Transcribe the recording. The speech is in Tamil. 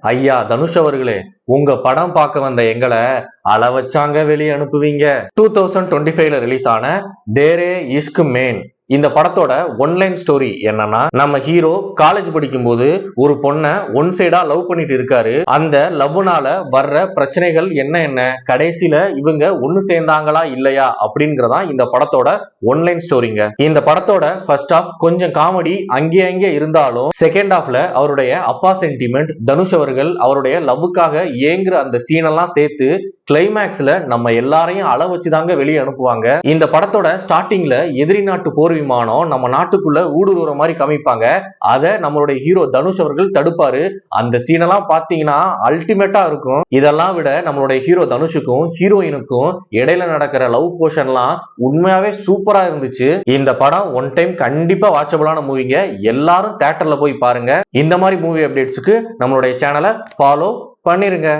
ஐயா தனுஷ் அவர்களே உங்க படம் பார்க்க வந்த எங்களை அள வச்சாங்க வெளியே அனுப்புவீங்க. டூ தௌசண்ட் டுவெண்ட்டி ஃபைவ்ல ரிலீஸ் ஆன தேரே இஷ்க் மேன் இந்த படத்தோட ஒன்லைன் ஸ்டோரி என்னன்னா நம்ம ஹீரோ காலேஜ் படிக்கும்போது ஒரு பொண்ணை ஒன் சைடா லவ் பண்ணிட்டு இருக்காரு. அந்த லவ்னால வர்ற பிரச்சனைகள் என்ன என்ன? கடைசியில இவங்க ஒன்னு சேர்ந்தாங்களா இல்லையா? அப்படிங்கறதா இந்த படத்தோட ஒன்லைன் ஸ்டோரிங்க இந்த படத்தோட ஃபர்ஸ்ட் ஆஃப் கொஞ்சம் காமெடி அங்கே அங்கே இருந்தாலும் செகண்ட் ஆஃப்ல அவருடைய அப்பா சென்டிமெண்ட் தனுஷ் அவர்கள் அவருடைய லவ்வுக்காக ஏங்குற அந்த சீனெல்லாம் சேர்த்து கிளைமேக்ஸ்ல நம்ம எல்லாரையும் அள வச்சுதாங்க வெளியே அனுப்புவாங்க. இந்த படத்தோட ஸ்டார்டிங்ல எதிரி நாட்டு போர் விமானம் நம்ம நாட்டுக்குள்ள ஊடுருவுற மாதிரி காமிப்பாங்க. அதை நம்மளுடைய ஹீரோ தனுஷ் அவர்கள் தடுப்பாரு. அந்த சீனெல்லாம் பாத்தீங்கன்னா அல்டிமேட்டா இருக்கும். இதெல்லாம் விட நம்மளுடைய ஹீரோ தனுஷுக்கும் ஹீரோயினுக்கும் இடையில நடக்கிற லவ் போர்ஷன்லாம் உண்மையாவே சூப்பரா இருந்துச்சு. இந்த படம் ஒன் டைம் கண்டிப்பா வாட்சபிளான மூவிங்க எல்லாரும் தேட்டர்ல போய் பாருங்க. இந்த மாதிரி மூவி அப்டேட்ஸ்க்கு நம்மளுடைய சேனலை ஃபாலோ பண்ணிருங்க.